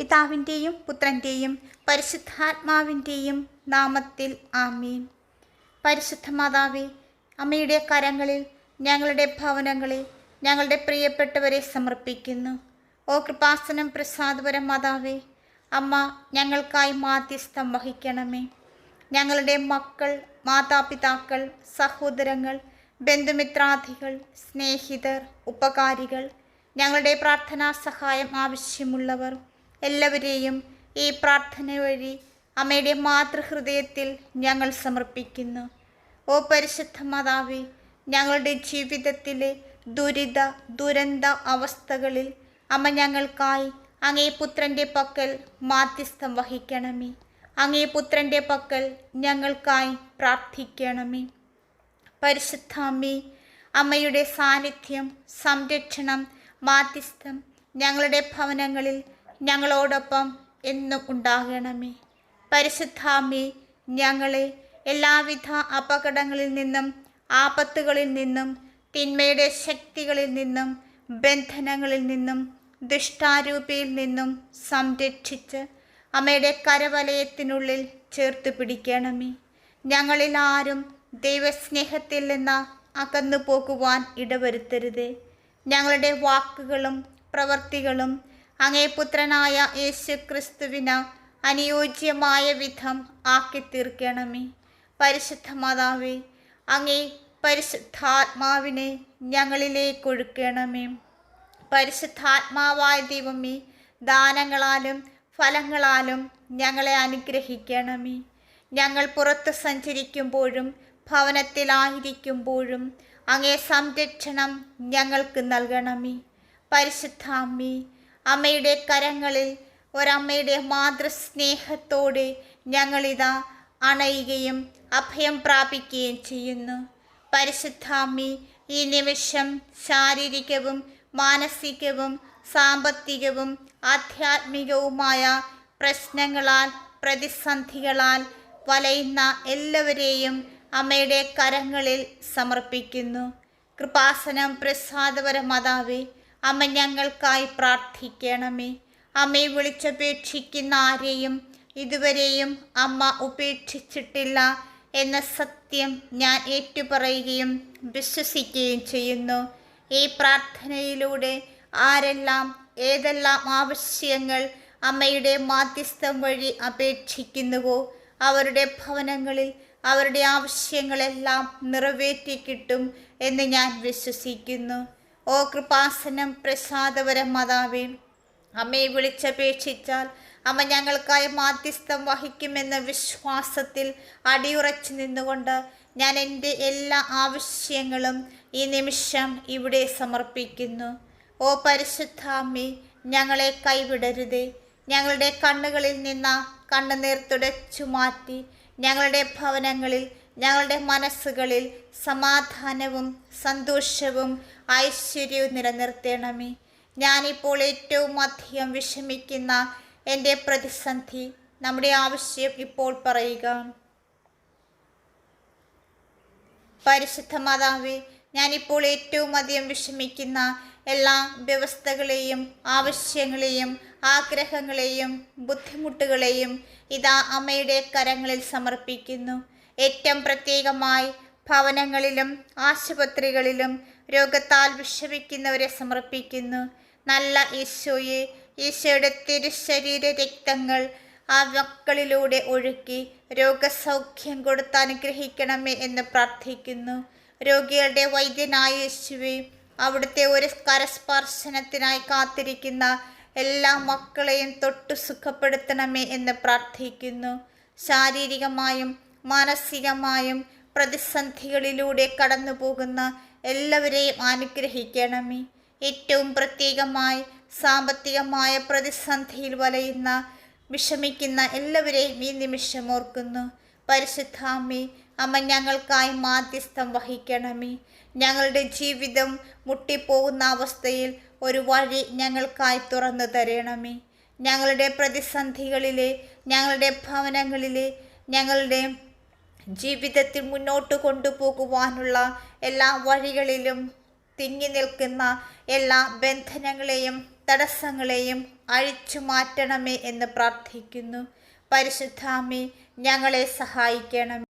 പിതാവിന്റെയും പുത്രന്റെയും പരിശുദ്ധാത്മാവിന്റെയും നാമത്തിൽ ആമീൻ. പരിശുദ്ധ മാതാവേ അമ്മയുടെ കരങ്ങളിൽ ഞങ്ങളുടെ ഭവനങ്ങളിൽ ഞങ്ങളുടെ പ്രിയപ്പെട്ടവരെ സമർപ്പിക്കുന്നു. ഓ കൃപാസനം പ്രസാദപരം മാതാവേ അമ്മ ഞങ്ങൾക്കായി മാധ്യസ്ഥം വഹിക്കണമേ. ഞങ്ങളുടെ മക്കൾ മാതാപിതാക്കൾ സഹോദരങ്ങൾ ബന്ധുമിത്രാദികൾ സ്നേഹിതർ ഉപകാരികൾ ഞങ്ങളുടെ പ്രാർത്ഥനാ സഹായം ആവശ്യമുള്ളവർ എല്ലാവരെയും ഈ പ്രാർത്ഥന വഴി അമ്മയുടെ മാതൃഹൃദയത്തിൽ ഞങ്ങൾ സമർപ്പിക്കുന്നു. ഓ പരിശുദ്ധ മാതാവി ഞങ്ങളുടെ ജീവിതത്തിലെ ദുരിത ദുരന്ത അവസ്ഥകളിൽ അമ്മ ഞങ്ങൾക്കായി അങ്ങേ പുത്രന്റെ പക്കൽ മാധ്യസ്ഥം വഹിക്കണമേ. അങ്ങേ പുത്രന്റെ പക്കൽ ഞങ്ങൾക്കായി പ്രാർത്ഥിക്കണമേ. പരിശുദ്ധാമ്മേ അമ്മയുടെ സാന്നിധ്യം സംരക്ഷണം മാധ്യസ്ഥം ഞങ്ങളുടെ ഭവനങ്ങളിൽ ഞങ്ങളോടൊപ്പം എന്നും ഉണ്ടാകണമേ. പരിശുദ്ധാമ്മേ ഞങ്ങളെ എല്ലാവിധ അപകടങ്ങളിൽ നിന്നും ആപത്തുകളിൽ നിന്നും തിന്മയുടെ ശക്തികളിൽ നിന്നും ബന്ധനങ്ങളിൽ നിന്നും ദുഷ്ടാരൂപിയിൽ നിന്നും സംരക്ഷിച്ച് അമ്മയുടെ കരവലയത്തിനുള്ളിൽ ചേർത്ത് പിടിക്കണമേ. ഞങ്ങളിൽ ആരും ദൈവസ്നേഹത്തിൽ നിന്ന് അകന്നു പോകുവാൻ ഇടവരുത്തരുത്. ഞങ്ങളുടെ വാക്കുകളും പ്രവൃത്തികളും അങ്ങേ പുത്രനായ യേശു ക്രിസ്തുവിന് അനുയോജ്യമായ വിധം ആക്കി തീർക്കണമേ പരിശുദ്ധ മാതാവേ അങ്ങേ പരിശുദ്ധാത്മാവിനെ ഞങ്ങളിലേക്ക് ഒഴുക്കണമേ. പരിശുദ്ധാത്മാവായ ദൈവമേ ദാനങ്ങളാലും ഫലങ്ങളാലും ഞങ്ങളെ അനുഗ്രഹിക്കണമേ. ഞങ്ങൾ പുറത്ത് സഞ്ചരിക്കുമ്പോഴും ഭവനത്തിലായിരിക്കുമ്പോഴും അങ്ങേ സംരക്ഷണം ഞങ്ങൾക്ക് നൽകണമേ. പരിശുദ്ധ അമ്മേ അമ്മയുടെ കരങ്ങളിൽ ഒരമ്മയുടെ മാതൃസ്നേഹത്തോടെ ഞങ്ങളിതാ അണയുകയും അഭയം പ്രാപിക്കുകയും ചെയ്യുന്നു. പരിശുദ്ധ അമ്മേ ഈ നിമിഷം ശാരീരികവും മാനസികവും സാമ്പത്തികവും ആധ്യാത്മികവുമായ പ്രശ്നങ്ങളാൽ പ്രതിസന്ധികളാൽ വലയുന്ന എല്ലാവരെയും അമ്മയുടെ കരങ്ങളിൽ സമർപ്പിക്കുന്നു. കൃപാസനം പ്രസാദപര മാതാവേ അമ്മ ഞങ്ങൾക്കായി പ്രാർത്ഥിക്കണമേ. അമ്മയെ വിളിച്ചപേക്ഷിക്കുന്ന ആരെയും ഇതുവരെയും അമ്മ ഉപേക്ഷിച്ചിട്ടില്ല എന്ന സത്യം ഞാൻ ഏറ്റുപറയുകയും വിശ്വസിക്കുകയും ചെയ്യുന്നു. ഈ പ്രാർത്ഥനയിലൂടെ ആരെല്ലാം ഏതെല്ലാം ആവശ്യങ്ങൾ അമ്മയുടെ മാധ്യസ്ഥം വഴി അപേക്ഷിക്കുന്നുവോ അവരുടെ ഭവനങ്ങളിൽ അവരുടെ ആവശ്യങ്ങളെല്ലാം നിറവേറ്റി കിട്ടും എന്ന് ഞാൻ വിശ്വസിക്കുന്നു. ഓ കൃപാസനം പ്രസാദപരം മാതാവേ. അമ്മയെ വിളിച്ചപേക്ഷിച്ചാൽ അമ്മ ഞങ്ങൾക്കായി മാധ്യസ്ഥം വഹിക്കുമെന്ന വിശ്വാസത്തിൽ അടിയുറച്ചു നിന്നുകൊണ്ട് ഞാൻ എന്റെ എല്ലാ ആവശ്യങ്ങളും ഈ നിമിഷം ഇവിടെ സമർപ്പിക്കുന്നു. ഓ പരിശുദ്ധ അമ്മേ ഞങ്ങളെ കൈവിടരുതേ. ഞങ്ങളുടെ കണ്ണുകളിൽ നിന്ന കണ്ണുനീർ തുടച്ചു മാറ്റി ഞങ്ങളുടെ ഭവനങ്ങളിൽ ഞങ്ങളുടെ മനസ്സുകളിൽ സമാധാനവും സന്തോഷവും ഐശ്വര്യവും നിലനിർത്തണമേ. ഞാനിപ്പോൾ ഏറ്റവും അധികം വിഷമിക്കുന്ന എന്റെ പ്രതിസന്ധി നമ്മുടെ ആവശ്യം ഇപ്പോൾ പറയുക. പരിശുദ്ധ മാതാവേ ഞാനിപ്പോൾ ഏറ്റവും അധികം വിഷമിക്കുന്ന എല്ലാ വ്യവസ്ഥകളെയും ആവശ്യങ്ങളെയും ആഗ്രഹങ്ങളെയും ബുദ്ധിമുട്ടുകളെയും ഇതാ അമ്മയുടെ കരങ്ങളിൽ സമർപ്പിക്കുന്നു. ഏറ്റവും പ്രത്യേകമായി ഭവനങ്ങളിലും ആശുപത്രികളിലും രോഗത്താൽ വിഷമിക്കുന്നവരെ സമർപ്പിക്കുന്നു. നല്ല ഈശോയെ ഈശോയുടെ തിരുശരീര രക്തങ്ങൾ ആ മക്കളിലൂടെ ഒഴുക്കി രോഗസൗഖ്യം കൊടുത്ത് അനുഗ്രഹിക്കണമേ എന്ന് പ്രാർത്ഥിക്കുന്നു. രോഗികളുടെ വൈദ്യനായ യേശുവെ അവിടുത്തെ ഒരു കരസ്പർശനത്തിനായി കാത്തിരിക്കുന്ന എല്ലാ മക്കളെയും തൊട്ടു സുഖപ്പെടുത്തണമേ എന്ന് പ്രാർത്ഥിക്കുന്നു. ശാരീരികമായും മാനസികമായും പ്രതിസന്ധികളിലൂടെ കടന്നു പോകുന്ന എല്ലാവരെയും അനുഗ്രഹിക്കണമേ. ഏറ്റവും പ്രത്യേകമായി സാമ്പത്തികമായ പ്രതിസന്ധിയിൽ വലയുന്ന വിഷമിക്കുന്ന എല്ലാവരെയും ഈ നിമിഷം ഓർക്കുന്നു. പരിശുദ്ധാമ്മേ അമ്മ ഞങ്ങൾക്കായി മാധ്യസ്ഥം വഹിക്കണമേ. ഞങ്ങളുടെ ജീവിതം മുട്ടിപ്പോകുന്ന അവസ്ഥയിൽ ഒരു വഴി ഞങ്ങൾക്കായി തുറന്നു തരണമേ. ഞങ്ങളുടെ പ്രതിസന്ധികളിലെ ഞങ്ങളുടെ ഭവനങ്ങളിലെ ഞങ്ങളുടെ ജീവിതത്തിൽ മുന്നോട്ട് കൊണ്ടുപോകുവാനുള്ള എല്ലാ വഴികളിലും തിങ്ങി നിൽക്കുന്ന എല്ലാ ബന്ധനങ്ങളെയും തടസ്സങ്ങളെയും അഴിച്ചു മാറ്റണമേ എന്ന് പ്രാർത്ഥിക്കുന്നു. പരിശുദ്ധാമി ഞങ്ങളെ സഹായിക്കണം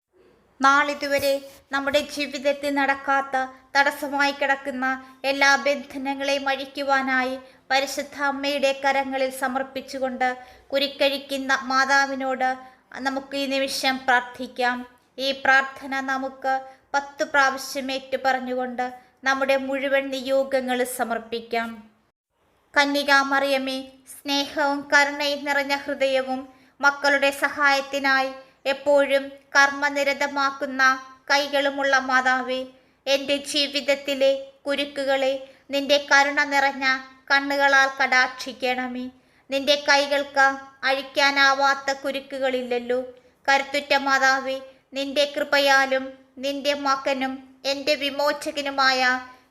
നാളിതുവരെ നമ്മുടെ ജീവിതത്തിൽ നടക്കാത്ത തടസ്സമായി കിടക്കുന്ന എല്ലാ ബന്ധനങ്ങളെയും അഴിക്കുവാനായി പരിശുദ്ധ അമ്മയുടെ കരങ്ങളിൽ സമർപ്പിച്ചുകൊണ്ട് കുരിക്കഴിക്കുന്ന മാതാവിനോട് നമുക്ക് ഈ നിമിഷം പ്രാർത്ഥിക്കാം. ഈ പ്രാർത്ഥന നമുക്ക് പത്ത് പ്രാവശ്യം ഏറ്റു പറഞ്ഞുകൊണ്ട് നമ്മുടെ മുഴുവൻ നിയോഗങ്ങൾ സമർപ്പിക്കാം. കന്യകാമറിയമേ സ്നേഹവും കരുണയും നിറഞ്ഞ ഹൃദയവും മക്കളുടെ സഹായത്തിനായി എപ്പോഴും കർമ്മനിരതമാക്കുന്ന കൈകളുമുള്ള മാതാവേ എന്റെ ജീവിതത്തിലെ കുരുക്കുകളെ നിന്റെ കരുണ നിറഞ്ഞ കണ്ണുകളാൽ കടാക്ഷിക്കണമേ. നിന്റെ കൈകൾക്ക് അഴിക്കാനാവാത്ത കുരുക്കുകളില്ലല്ലോ. കരുത്തുറ്റ മാതാവേ നിന്റെ കൃപയാലും നിന്റെ മകനും എന്റെ വിമോചകനുമായ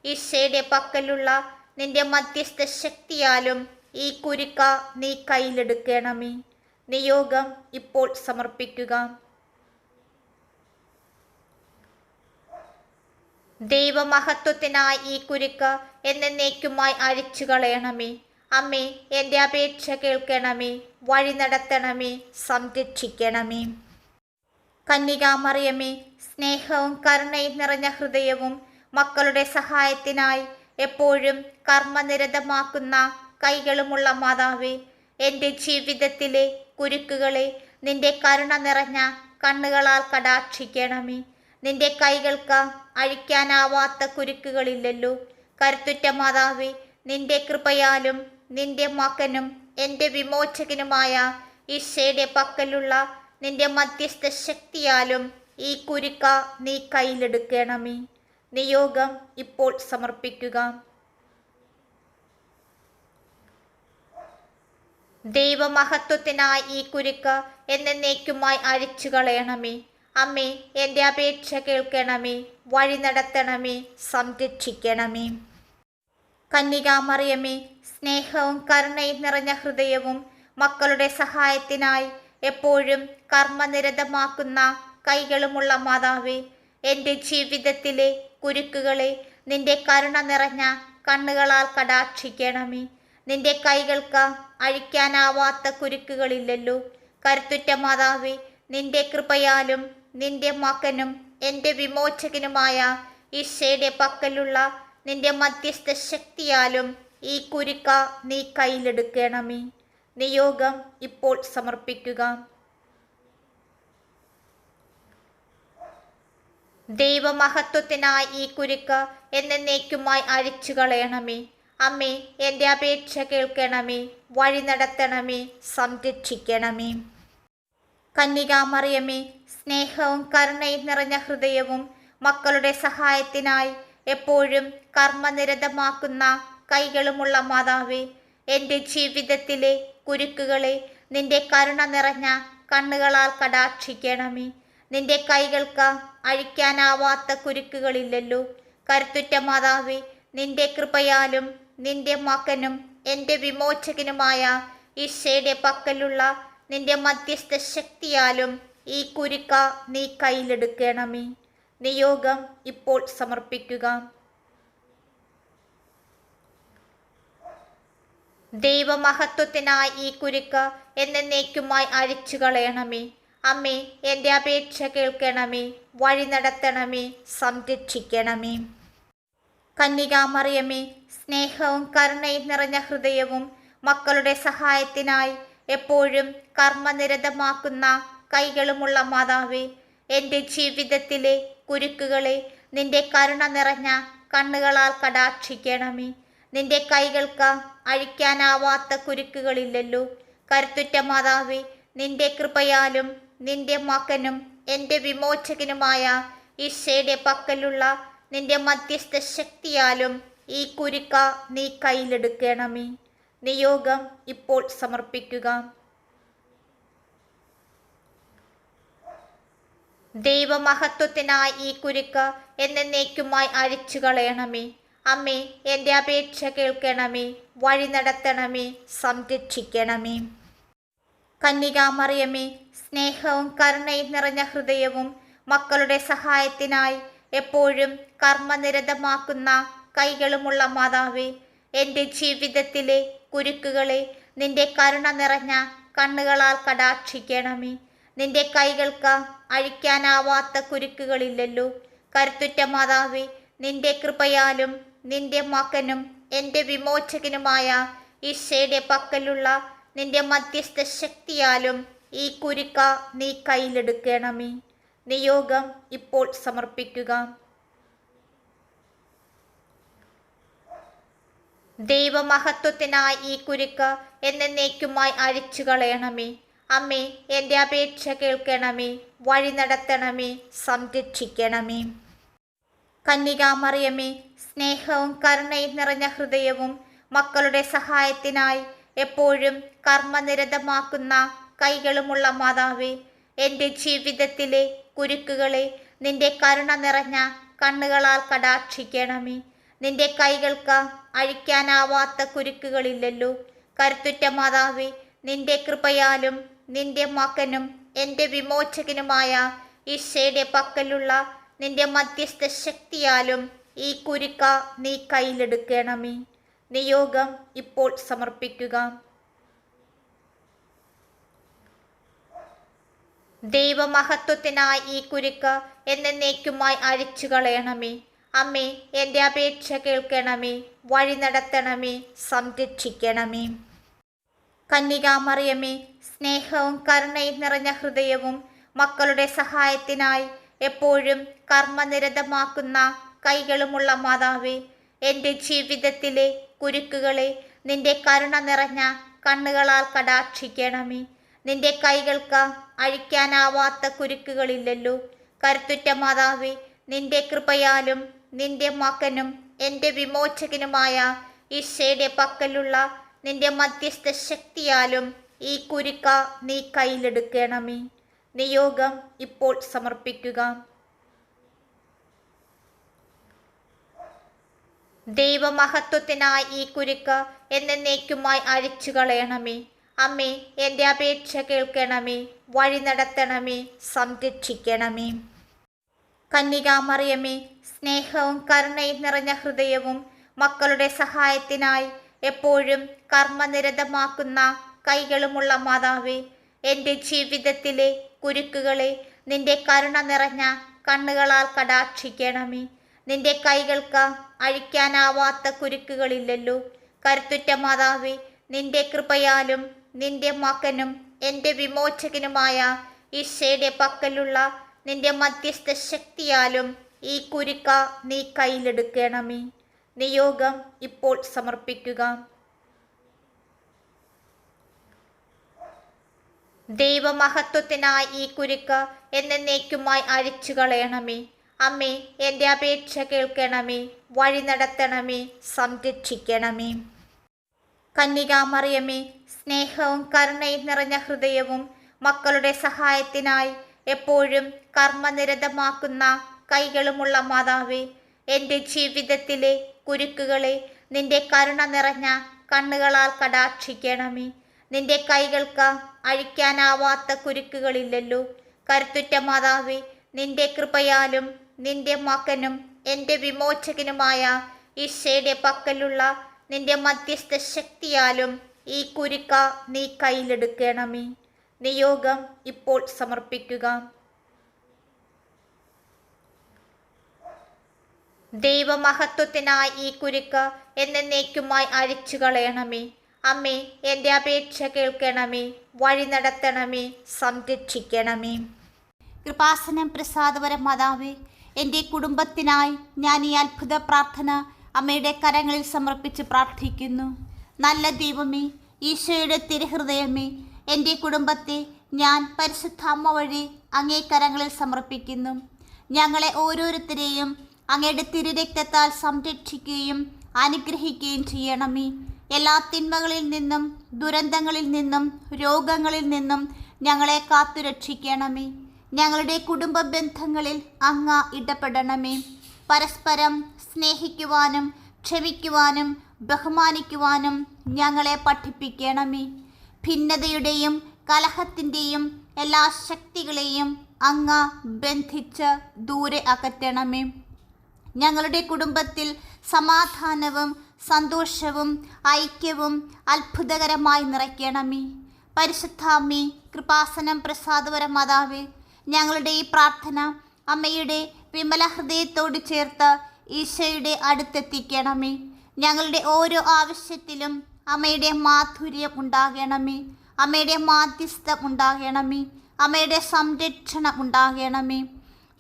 ഈശയുടെ പക്കലുള്ള നിന്റെ മധ്യസ്ഥ ശക്തിയാലും ഈ കുരുക്ക നീ കയ്യിലെടുക്കണമേ. നിയോഗം ഇപ്പോൾ സമർപ്പിക്കുക. ദൈവമഹത്വത്തിനായി ഈ കുരുക്ക് എന്നേക്കുമായി അഴിച്ചു കളയണമേ അമ്മേ എന്റെ അപേക്ഷ കേൾക്കണമേ വഴി നടത്തണമേ സംരക്ഷിക്കണമേ. കന്യകാമറിയമേ സ്നേഹവും കരുണയും നിറഞ്ഞ ഹൃദയവും മക്കളുടെ സഹായത്തിനായി എപ്പോഴും കർമ്മനിരതമാക്കുന്ന കൈകളുമുള്ള മാതാവേ എന്റെ ജീവിതത്തിലെ കുരുക്കുകളെ നിന്റെ കരുണ നിറഞ്ഞ കണ്ണുകളാൽ കടാക്ഷിക്കണമേ. നിന്റെ കൈകൾക്ക് അഴിക്കാനാവാത്ത കുരുക്കുകളില്ലല്ലോ. കരുത്തുറ്റ മാതാവേ നിന്റെ കൃപയാലും നിന്റെ മകനും എന്റെ വിമോചകനുമായ ഈശയുടെ പക്കലുള്ള നിന്റെ മധ്യസ്ഥ ശക്തിയാലും ഈ കുരുക്ക നീ കയ്യിലെടുക്കണമേ. നിയോഗം ഇപ്പോൾ സമർപ്പിക്കുക. ദൈവമഹത്വത്തിനായി ഈ കുരുക്ക് എന്നേക്കുമായി അഴിച്ചു കളയണമേ അമ്മേ എന്റെ അപേക്ഷ കേൾക്കണമേ. വഴി നടത്തണമേ. സംരക്ഷിക്കണമേ. കന്യകാമറിയമേ സ്നേഹവും കരുണയും നിറഞ്ഞ ഹൃദയവും മക്കളുടെ സഹായത്തിനായി എപ്പോഴും കർമ്മനിരതമാക്കുന്ന കൈകളുമുള്ള മാതാവേ എന്റെ ജീവിതത്തിലെ കുരുക്കുകളെ നിന്റെ കരുണ നിറഞ്ഞ കണ്ണുകളാൽ കടാക്ഷിക്കണമേ. നിന്റെ കൈകൾക്ക് അഴിക്കാനാവാത്ത കുരുക്കുകളില്ലല്ലോ. കരുത്തുറ്റ മാതാവേ നിന്റെ കൃപയാലും നിന്റെ മകനും എന്റെ വിമോചകനുമായ ഈശയുടെ പക്കലുള്ള നിന്റെ മധ്യസ്ഥ ശക്തിയാലും ഈ കുരുക്ക നീ കയ്യിലെടുക്കണമേ. നിയോഗം ഇപ്പോൾ സമർപ്പിക്കുക. ദൈവമഹത്വത്തിനായി ഈ കുരുക്ക് എന്നേക്കുമായി അഴിച്ചു കളയണമേ അമ്മേ എന്റെ അപേക്ഷ കേൾക്കണമേ. വഴി നടത്തണമേ. സംരക്ഷിക്കണമേ. കന്യകാമറിയമേ സ്നേഹവും കരുണയും നിറഞ്ഞ ഹൃദയവും മക്കളുടെ സഹായത്തിനായി എപ്പോഴും കർമ്മനിരതമാക്കുന്ന കൈകളുമുള്ള മാതാവേ എന്റെ ജീവിതത്തിലെ കുരുക്കുകളെ നിന്റെ കരുണ നിറഞ്ഞ കണ്ണുകളാൽ കടാക്ഷിക്കണമേ. നിന്റെ കൈകൾക്ക് അഴിക്കാനാവാത്ത കുരുക്കുകളില്ലല്ലോ. കരുത്തുറ്റ മാതാവേ നിന്റെ കൃപയാലും നിന്റെ മകനും എന്റെ വിമോചകനുമായ ഈശയുടെ പക്കലുള്ള നിന്റെ മധ്യസ്ഥ ശക്തിയാലും ഈ കുരുക്ക നീ കയ്യിലെടുക്കണമേ. നിയോഗം ഇപ്പോൾ സമർപ്പിക്കുക. ദൈവമഹത്വത്തിനായി ഈ കുരുക്ക് എന്നേക്കുമായി അഴിച്ചു കളയണമേ അമ്മേ എന്റെ അപേക്ഷ കേൾക്കണമേ. വഴി നടത്തണമേ. സംരക്ഷിക്കണമേ. കന്യകാമറിയമേ സ്നേഹവും കരുണയും നിറഞ്ഞ ഹൃദയവും മക്കളുടെ സഹായത്തിനായി എപ്പോഴും കർമ്മനിരതമാക്കുന്ന കൈകളുമുള്ള മാതാവേ എന്റെ ജീവിതത്തിലെ കുരുക്കുകളെ നിന്റെ കരുണ നിറഞ്ഞ കണ്ണുകളാൽ കടാക്ഷിക്കണമേ. നിന്റെ കൈകൾക്ക് അഴിക്കാനാവാത്ത കുരുക്കുകളില്ലല്ലോ. കരുത്തുറ്റ മാതാവേ നിന്റെ കൃപയാലും നിന്റെ മകനും എന്റെ വിമോചകനുമായ ഈശയുടെ പക്കലുള്ള നിന്റെ മധ്യസ്ഥ ശക്തിയാലും ഈ കുരുക്ക നീ കയ്യിലെടുക്കണമേ. നിയോഗം ഇപ്പോൾ സമർപ്പിക്കുക. ദൈവമഹത്വത്തിനായി ഈ കുരുക്ക് എന്നേക്കുമായി അഴിച്ചു കളയണമേ അമ്മേ എന്റെ അപേക്ഷ കേൾക്കണമേ വഴി നടത്തണമേ സംരക്ഷിക്കണമേ. കന്യകാമറിയമേ സ്നേഹവും കരുണയും നിറഞ്ഞ ഹൃദയവും മക്കളുടെ സഹായത്തിനായി എപ്പോഴും കർമ്മനിരതമാക്കുന്ന കൈകളുമുള്ള മാതാവേ എന്റെ ജീവിതത്തിലെ കുരുക്കുകളെ നിന്റെ കരുണ നിറഞ്ഞ കണ്ണുകളാൽ കടാക്ഷിക്കണമേ. നിന്റെ കൈകൾക്ക് അഴിക്കാനാവാത്ത കുരുക്കുകളില്ലല്ലോ. കരുത്തുറ്റ മാതാവേ നിന്റെ കൃപയാലും നിന്റെ മകനും എന്റെ വിമോചകനുമായ ഈശയുടെ പക്കലുള്ള നിന്റെ മധ്യസ്ഥ ശക്തിയാലും ഈ കുരുക്ക നീ കയ്യിലെടുക്കണമേ. നിയോഗം ഇപ്പോൾ സമർപ്പിക്കുക. ദൈവമഹത്വത്തിനായി ഈ കുരുക്ക് എന്നേക്കുമായി അഴിച്ചു കളയണമേ അമ്മേ എന്റെ അപേക്ഷ കേൾക്കണമേ വഴി നടത്തണമേ സംരക്ഷിക്കണമേ. കന്യകാമറിയമേ സ്നേഹവും കരുണയും നിറഞ്ഞ ഹൃദയവും മക്കളുടെ സഹായത്തിനായി എപ്പോഴും കർമ്മനിരതമാക്കുന്ന കൈകളുമുള്ള മാതാവേ എന്റെ ജീവിതത്തിലെ കുരുക്കുകളെ നിന്റെ കരുണ നിറഞ്ഞ കണ്ണുകളാൽ കടാക്ഷിക്കണമേ. നിന്റെ കൈകൾക്ക് അഴിക്കാനാവാത്ത കുരുക്കുകളില്ലല്ലോ. കരുത്തുറ്റ മാതാവേ നിന്റെ കൃപയാലും നിന്റെ മകനും എന്റെ വിമോചകനുമായ ഈശയുടെ പക്കലുള്ള നിന്റെ മധ്യസ്ഥ ശക്തിയാലും ഈ കുരുക്ക നീ കയ്യിലെടുക്കണമേ. നിയോഗം ഇപ്പോൾ സമർപ്പിക്കുക. ദൈവമഹത്വത്തിനായി ഈ കുരുക്ക് എന്നേക്കുമായി അഴിച്ചു കളയണമേ അമ്മേ എന്റെ അപേക്ഷ കേൾക്കണമേ. വഴി നടത്തണമേ. സംരക്ഷിക്കണമേ. കന്യകാമറിയമേ സ്നേഹവും കരുണയും നിറഞ്ഞ ഹൃദയവും മക്കളുടെ സഹായത്തിനായി എപ്പോഴും കർമ്മനിരതമാക്കുന്ന കൈകളുമുള്ള മാതാവേ എന്റെ ജീവിതത്തിലെ കുരുക്കുകളെ നിന്റെ കരുണ നിറഞ്ഞ കണ്ണുകളാൽ കടാക്ഷിക്കണമേ. നിന്റെ കൈകൾക്ക് അഴിക്കാനാവാത്ത കുരുക്കുകളില്ലല്ലോ. കരുത്തുറ്റ മാതാവേ നിന്റെ കൃപയാലും നിന്റെ മകനും എന്റെ വിമോചകനുമായ ഈശയുടെ പക്കലുള്ള നിന്റെ മധ്യസ്ഥ ശക്തിയാലും ഈ കുരുക്ക നീ കയ്യിലെടുക്കണമേ. നിയോഗം ഇപ്പോൾ സമർപ്പിക്കുക. ദൈവമഹത്വത്തിനായി ഈ കുരുക്ക് എന്നേക്കുമായി അഴിച്ചു കളയണമേ അമ്മേ എന്റെ അപേക്ഷ കേൾക്കണമേ. വഴി നടത്തണമേ. സംരക്ഷിക്കണമേ. കന്യകാമറിയമേ സ്നേഹവും കരുണയും നിറഞ്ഞ ഹൃദയവും മക്കളുടെ സഹായത്തിനായി എപ്പോഴും കർമ്മനിരതമാക്കുന്ന കൈകളുമുള്ള മാതാവേ എന്റെ ജീവിതത്തിലെ കുരുക്കുകളെ നിന്റെ കരുണ നിറഞ്ഞ കണ്ണുകളാൽ കടാക്ഷിക്കണമേ. നിന്റെ കൈകൾക്ക് അഴിക്കാനാവാത്ത കുരുക്കുകളില്ലല്ലോ. കരുത്തുറ്റ മാതാവേ നിന്റെ കൃപയാലും നിന്റെ മകനും എന്റെ വിമോചകനുമായ ഈശയുടെ പക്കലുള്ള നിന്റെ മധ്യസ്ഥ ശക്തിയാലും ഈ കുരുക്ക നീ കയ്യിലെടുക്കണമേ. നിയോഗം ഇപ്പോൾ സമർപ്പിക്കുക. ദൈവമഹത്വത്തിനായി ഈ കുരുക്ക് എന്നേക്കുമായി അഴിച്ചു കളയണമേ അമ്മേ എന്റെ അപേക്ഷ കേൾക്കണമേ. വഴി നടത്തണമേ. സംരക്ഷിക്കണമേ. കന്യകാമറിയമേ സ്നേഹവും കരുണയും നിറഞ്ഞ ഹൃദയവും മക്കളുടെ സഹായത്തിനായി എപ്പോഴും കർമ്മനിരതമാക്കുന്ന കൈകളുമുള്ള മാതാവേ എന്റെ ജീവിതത്തിലെ കുരുക്കുകളെ നിന്റെ കരുണ നിറഞ്ഞ കണ്ണുകളാൽ കടാക്ഷിക്കണമേ. നിന്റെ കൈകൾക്ക് അഴിക്കാനാവാത്ത കുരുക്കുകളില്ലല്ലോ. കരുത്തുറ്റ മാതാവേ നിന്റെ കൃപയാലും നിന്റെ മകനും എന്റെ വിമോചകനുമായ ഈശയുടെ പക്കലുള്ള നിന്റെ മധ്യസ്ഥ ശക്തിയാലും ഈ കുരുക്ക നീ കയ്യിലെടുക്കണമേ. നിയോഗം ഇപ്പോൾ സമർപ്പിക്കുക. ദൈവമഹത്വത്തിനായി ഈ കുരുക്ക് എന്നേക്കുമായി അഴിച്ചു കളയണമേ അമ്മേ എന്റെ അപേക്ഷ കേൾക്കണമേ വഴി നടത്തണമേ സംരക്ഷിക്കണമേ. കൃപാസനം പ്രസാദപരം മാതാവേ എന്റെ കുടുംബത്തിനായി ഞാൻ ഈ അത്ഭുത പ്രാർത്ഥന അമ്മയുടെ കരങ്ങളിൽ സമർപ്പിച്ച് പ്രാർത്ഥിക്കുന്നു. നല്ല ദൈവമേ ഈശോയുടെ തിരുഹൃദയമേ എന്റെ കുടുംബത്തെ ഞാൻ പരിശുദ്ധ അമ്മ വഴി അങ്ങേ കരങ്ങളിൽ സമർപ്പിക്കുന്നു. ഞങ്ങളെ ഓരോരുത്തരെയും അങ്ങയുടെ തിരുരക്തത്താൽ സംരക്ഷിക്കുകയും അനുഗ്രഹിക്കുകയും ചെയ്യണമേ. എല്ലാ തിന്മകളിൽ നിന്നും ദുരന്തങ്ങളിൽ നിന്നും രോഗങ്ങളിൽ നിന്നും ഞങ്ങളെ കാത്തുരക്ഷിക്കണമേ ഞങ്ങളുടെ കുടുംബ ബന്ധങ്ങളിൽ അങ്ങ ഇടപെടണമേ. പരസ്പരം സ്നേഹിക്കുവാനും ക്ഷമിക്കുവാനും ബഹുമാനിക്കുവാനും ഞങ്ങളെ പഠിപ്പിക്കണമേ. ഭിന്നതയുടെയും കലഹത്തിന്റെയും എല്ലാ ശക്തികളെയും അങ്ങ ബന്ധിച്ച് ദൂരെ അകറ്റണമേ. ഞങ്ങളുടെ കുടുംബത്തിൽ സമാധാനവും സന്തോഷവും ഐക്യവും അത്ഭുതകരമായി നിറയ്ക്കണമേ. പരിശുദ്ധാമ്മി കൃപാസനം പ്രസാദപര മാതാവേ ഞങ്ങളുടെ ഈ പ്രാർത്ഥന അമ്മയുടെ വിമല ഹൃദയത്തോട് ചേർത്ത് ഈശോയുടെ അടുത്തെത്തിക്കണമേ. ഞങ്ങളുടെ ഓരോ ആവശ്യത്തിലും അമ്മയുടെ മാധുര്യം ഉണ്ടാകണമേ. അമ്മയുടെ മാധ്യസ്ഥം ഉണ്ടാകണമേ. അമ്മയുടെ സംരക്ഷണം ഉണ്ടാകണമേ.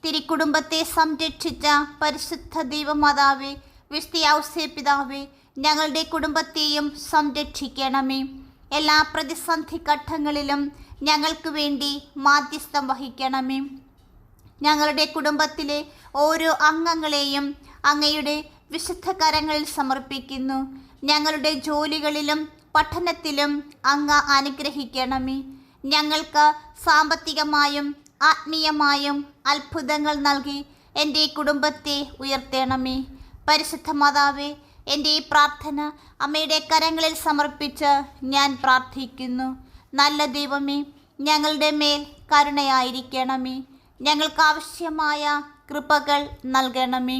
തിരുക്കുടുംബത്തെ സംരക്ഷിച്ച പരിശുദ്ധ ദൈവമാതാവേ വിസ്തീയൗസേ പിതാവേ ഞങ്ങളുടെ കുടുംബത്തെയും സംരക്ഷിക്കണമേ. എല്ലാ പ്രതിസന്ധി ഘട്ടങ്ങളിലും ഞങ്ങൾക്ക് വേണ്ടി മാധ്യസ്ഥം വഹിക്കണമേ. ഞങ്ങളുടെ കുടുംബത്തിലെ ഓരോ അംഗങ്ങളെയും അങ്ങയുടെ വിശുദ്ധ കരങ്ങളിൽ സമർപ്പിക്കുന്നു. ഞങ്ങളുടെ ജോലികളിലും പഠനത്തിലും അങ്ങ് അനുഗ്രഹിക്കണമേ. ഞങ്ങൾക്ക് സാമ്പത്തികമായും ആത്മീയമായും അത്ഭുതങ്ങൾ നൽകി എന്റെ കുടുംബത്തെ ഉയർത്തണമേ. പരിശുദ്ധ മാതാവേ എന്റെ ഈ പ്രാർത്ഥന അമ്മയുടെ കരങ്ങളിൽ സമർപ്പിച്ച് ഞാൻ പ്രാർത്ഥിക്കുന്നു. നല്ല ദൈവമേ ഞങ്ങളുടെ മേൽ കരുണയായിരിക്കണമേ. ഞങ്ങൾക്ക് ആവശ്യമായ കൃപകൾ നൽകണമേ.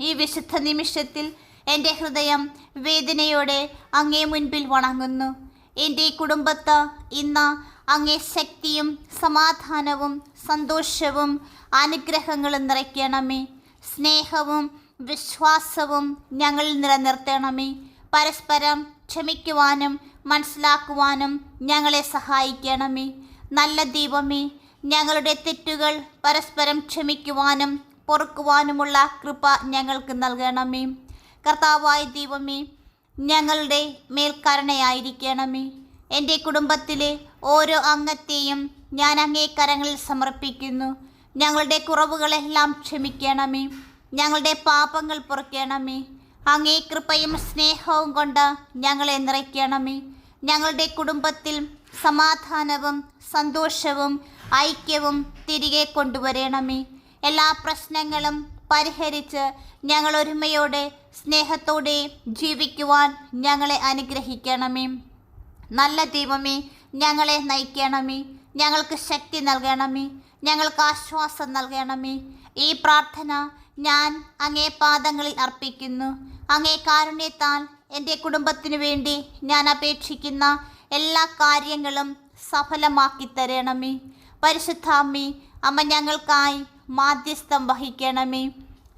ഈ വിശുദ്ധ നിമിഷത്തിൽ എന്റെ ഹൃദയം വേദനയോടെ അങ്ങേ മുൻപിൽ വണങ്ങുന്നു. എന്റെ ഈ കുടുംബത്ത് ഇന്ന് അങ്ങേ ശക്തിയും സമാധാനവും സന്തോഷവും അനുഗ്രഹങ്ങളും നിറയ്ക്കണമേ. സ്നേഹവും വിശ്വാസവും ഞങ്ങളിൽ നിലനിർത്തണമേ. പരസ്പരം ക്ഷമിക്കുവാനും മനസ്സിലാക്കുവാനും ഞങ്ങളെ സഹായിക്കണമേ. നല്ല ദൈവമേ ഞങ്ങളുടെ തെറ്റുകൾ പരസ്പരം ക്ഷമിക്കുവാനും പൊറുക്കുവാനുമുള്ള കൃപ ഞങ്ങൾക്ക് നൽകണമേ. കർത്താവായ ദൈവമേ ഞങ്ങളുടെ മേൽക്കരണയായിരിക്കണമേ. എന്റെ കുടുംബത്തിലെ ഓരോ അംഗത്തെയും ഞാൻ അങ്ങേ കരങ്ങളിൽ സമർപ്പിക്കുന്നു. ഞങ്ങളുടെ കുറവുകളെല്ലാം ക്ഷമിക്കണമേ. ഞങ്ങളുടെ പാപങ്ങൾ പുറക്കണമേ. അങ്ങേ കൃപയും സ്നേഹവും കൊണ്ട് ഞങ്ങളെ നിറയ്ക്കണമേ. ഞങ്ങളുടെ കുടുംബത്തിൽ സമാധാനവും സന്തോഷവും ഐക്യവും തിരികെ കൊണ്ടുവരണമേ. എല്ലാ പ്രശ്നങ്ങളും പരിഹരിച്ച് ഞങ്ങൾ ഒരുമയോടെ സ്നേഹത്തോടെ ജീവിക്കുവാൻ ഞങ്ങളെ അനുഗ്രഹിക്കണമേ. നല്ല ദൈവമേ ഞങ്ങളെ നയിക്കണമേ. ഞങ്ങൾക്ക് ശക്തി നൽകണമേ. ഞങ്ങൾക്ക് ആശ്വാസം നൽകണമേ. ഈ പ്രാർത്ഥന ഞാൻ അങ്ങേ പാദങ്ങളിൽ അർപ്പിക്കുന്നു. അങ്ങേ കാരുണ്യത്താൽ എന്റെ കുടുംബത്തിനു വേണ്ടി ഞാൻ അപേക്ഷിക്കുന്ന എല്ലാ കാര്യങ്ങളും സഫലമാക്കി തരണമേ. പരിശുദ്ധാമ്മി അമ്മ ഞങ്ങൾക്കായി മാധ്യസ്ഥം വഹിക്കണമേ.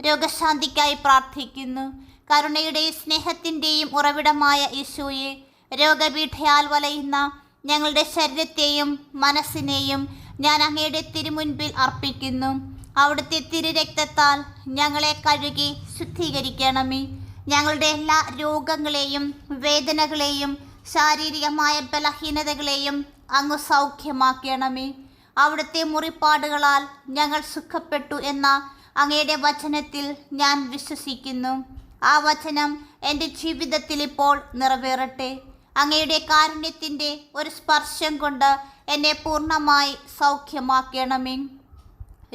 രോഗശാന്തിക്കായി പ്രാർത്ഥിക്കുന്നു. കരുണയുടെയും സ്നേഹത്തിന്റെയും ഉറവിടമായ യേശുയെ രോഗപീഠയാൽ വലയുന്ന ഞങ്ങളുടെ ശരീരത്തെയും മനസ്സിനെയും ഞാൻ അങ്ങയുടെ തിരുമുൻപിൽ അർപ്പിക്കുന്നു. അവിടുത്തെ തിരുരക്തത്താൽ ഞങ്ങളെ കഴുകി ശുദ്ധീകരിക്കണമേ. ഞങ്ങളുടെ എല്ലാ രോഗങ്ങളെയും വേദനകളെയും ശാരീരികമായ ബലഹീനതകളെയും അങ്ങ് സൗഖ്യമാക്കണമേ. അവിടുത്തെ മുറിപ്പാടുകളാൽ ഞങ്ങൾ സുഖപ്പെട്ടു എന്ന അങ്ങയുടെ വചനത്തിൽ ഞാൻ വിശ്വസിക്കുന്നു. ആ വചനം എന്റെ ജീവിതത്തിൽ ഇപ്പോൾ നിറവേറട്ടെ. അങ്ങയുടെ കാരുണ്യത്തിന്റെ ഒരു സ്പർശം കൊണ്ട് എന്നെ പൂർണമായി സൗഖ്യമാക്കണമേ.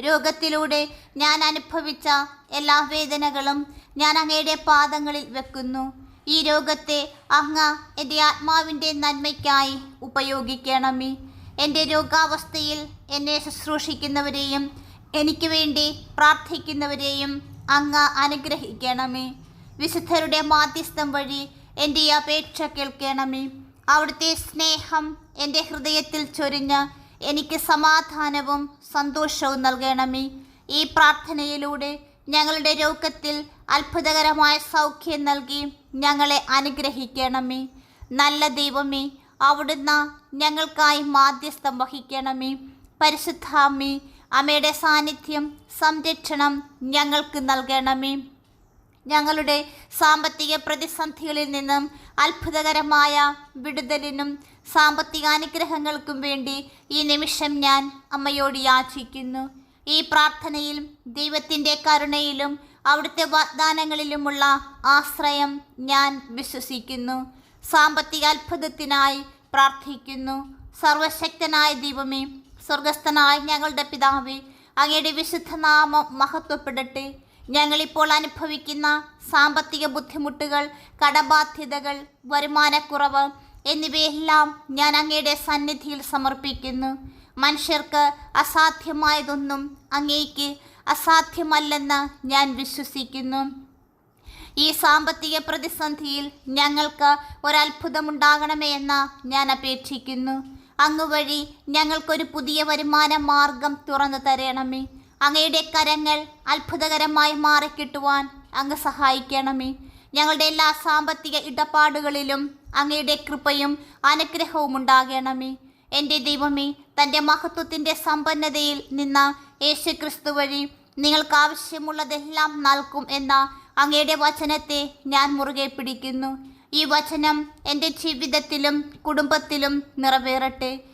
രോഗത്തിലൂടെ ഞാൻ അനുഭവിച്ച എല്ലാ വേദനകളും ഞാൻ അങ്ങയുടെ പാദങ്ങളിൽ വെക്കുന്നു. ഈ രോഗത്തെ അങ്ങ് എന്റെ ആത്മാവിന്റെ നന്മയ്ക്കായി ഉപയോഗിക്കണമേ. എന്റെ രോഗാവസ്ഥയിൽ എന്നെ ശുശ്രൂഷിക്കുന്നവരെയും എനിക്ക് വേണ്ടി പ്രാർത്ഥിക്കുന്നവരെയും അങ്ങ് അനുഗ്രഹിക്കണമേ. വിശുദ്ധരുടെ മാധ്യസ്ഥം വഴി എന്റെ അപേക്ഷ കേൾക്കണമേ. അവിടുത്തെ സ്നേഹം എന്റെ ഹൃദയത്തിൽ ചൊരിഞ്ഞ് എനിക്ക് സമാധാനവും സന്തോഷവും നൽകണമേ. ഈ പ്രാർത്ഥനയിലൂടെ ഞങ്ങളുടെ രോഗത്തിൽ അത്ഭുതകരമായ സൗഖ്യം നൽകി ഞങ്ങളെ അനുഗ്രഹിക്കണമേ. നല്ല ദൈവമേ അവിടുന്ന് ഞങ്ങൾക്കായി മാധ്യസ്ഥം വഹിക്കണമേ. പരിശുദ്ധാമ്മേ അമ്മയുടെ സാന്നിധ്യം സംരക്ഷണം ഞങ്ങൾക്ക് നൽകണമേ. ഞങ്ങളുടെ സാമ്പത്തിക പ്രതിസന്ധികളിൽ നിന്നും അത്ഭുതകരമായ വിടുതലിനും സാമ്പത്തിക അനുഗ്രഹങ്ങൾക്കും വേണ്ടി ഈ നിമിഷം ഞാൻ അമ്മയോട് യാചിക്കുന്നു. ഈ പ്രാർത്ഥനയിൽ ദൈവത്തിന്റെ കരുണയിലും അവിടുത്തെ വാഗ്ദാനങ്ങളിലുമുള്ള ആശ്രയം ഞാൻ വിശ്വസിക്കുന്നു. സാമ്പത്തിക അത്ഭുതത്തിനായി പ്രാർത്ഥിക്കുന്നു. സർവശക്തനായ ദൈവമേ സ്വർഗസ്ഥനായ ഞങ്ങളുടെ പിതാവേ അങ്ങയുടെ വിശുദ്ധ നാമം മഹത്വപ്പെടട്ടെ. ഞങ്ങളിപ്പോൾ അനുഭവിക്കുന്ന സാമ്പത്തിക ബുദ്ധിമുട്ടുകൾ കടബാധ്യതകൾ വരുമാനക്കുറവ് എന്നിവയെല്ലാം ഞാൻ അങ്ങയുടെ സന്നിധിയിൽ സമർപ്പിക്കുന്നു. മനുഷ്യർക്ക് അസാധ്യമായതൊന്നും അങ്ങേക്ക് അസാധ്യമല്ലെന്ന് ഞാൻ വിശ്വസിക്കുന്നു. ഈ സാമ്പത്തിക പ്രതിസന്ധിയിൽ ഞങ്ങൾക്ക് ഒരത്ഭുതമുണ്ടാകണമേ എന്ന് ഞാൻ അപേക്ഷിക്കുന്നു. അങ്ങ് വഴി ഞങ്ങൾക്കൊരു പുതിയ വരുമാന മാർഗം തുറന്നു തരണമേ. അങ്ങയുടെ കരങ്ങൾ അത്ഭുതകരമായി മാറിക്കിട്ടുവാൻ അങ്ങ് സഹായിക്കണമേ. ഞങ്ങളുടെ എല്ലാ സാമ്പത്തിക ഇടപാടുകളിലും അങ്ങയുടെ കൃപയും അനുഗ്രഹവും ഉണ്ടാകണമേ. എന്റെ ദൈവമേ തന്റെ മഹത്വത്തിന്റെ സമ്പന്നതയിൽ നിന്ന് യേശുക്രിസ്തു വഴി നിങ്ങൾക്ക് ആവശ്യമുള്ളതെല്ലാം നൽകും എന്ന അങ്ങയുടെ വചനത്തെ ഞാൻ മുറുകെ പിടിക്കുന്നു. ഈ വചനം എന്റെ ജീവിതത്തിലും കുടുംബത്തിലും നിറവേറട്ടെ.